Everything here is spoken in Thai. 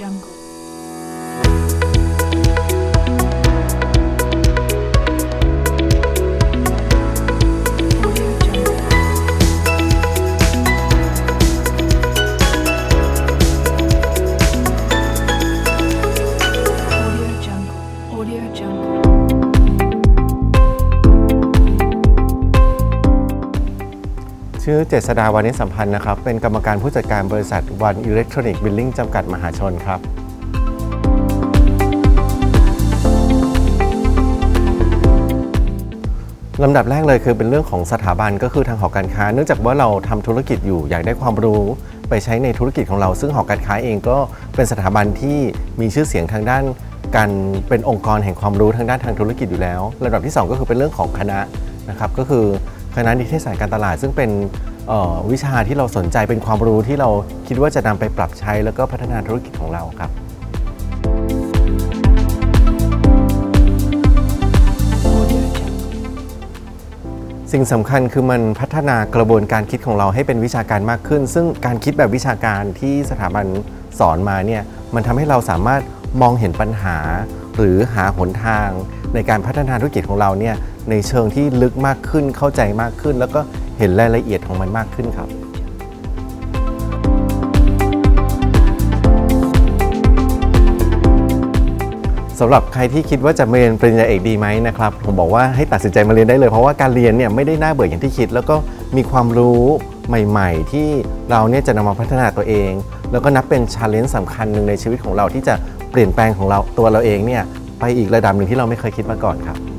Jungle. ชื่อเจษดาวานิสัมพันธ์นะครับ เป็นกรรมการผู้จัดการบริษัทวันอิเล็กทรอนิกส์บิลลิ่งจำกัดมหาชนครับลำดับแรกเลยคือเป็นเรื่องของสถาบันก็คือทางหอการค้า เนื่องจากว่าเราทำธุรกิจอยู่อยากได้ความรู้ไปใช้ในธุรกิจของเรา ซึ่งหอการค้าเองก็เป็นสถาบันที่มีชื่อเสียงทางด้านการเป็นองค์กรแห่งความรู้ทางด้านทางธุรกิจอยู่แล้วลำดับที่สองก็คือเป็นเรื่องของคณะนะครับก็คือ คณะนิเทศศาสตร์การตลาด ซึ่งเป็นวิชาที่เราสนใจเป็นความรู้ที่เราคิดว่าจะนำไปปรับใช้แล้วก็พัฒนาธุรกิจของเราครับสิ่งสำคัญคือมันพัฒนากระบวนการคิดของเราให้เป็นวิชาการมากขึ้น ซึ่งการคิดแบบวิชาการที่สถาบันสอนมาเนี่ยมันทำให้เราสามารถมองเห็นปัญหา หรือหาหนทางในการพัฒนาธุรกิจของเราเนี่ย ในเชิงที่ลึกมากขึ้นเข้าใจมากขึ้น แล้วก็เห็นรายละเอียดของมันมากขึ้นครับสำหรับใครที่คิดว่าจะเรียนปริญญาเอกดีไหมนะครับผมบอกว่าให้ตัดสินใจมาเรียนได้เลย เพราะว่าการเรียนเนี่ยไม่ได้น่าเบื่ออย่างที่คิด แล้วก็มีความรู้ใหม่ ๆ ที่เราเนี่ยจะนำมาพัฒนาตัวเอง แล้วก็นับเป็นชาเลนจ์สำคัญหนึ่งในชีวิตของเราที่จะเปลี่ยนแปลงของเราตัวเราเองเนี่ยไปอีกระดับหนึ่งที่เราไม่เคยคิดมาก่อนครับ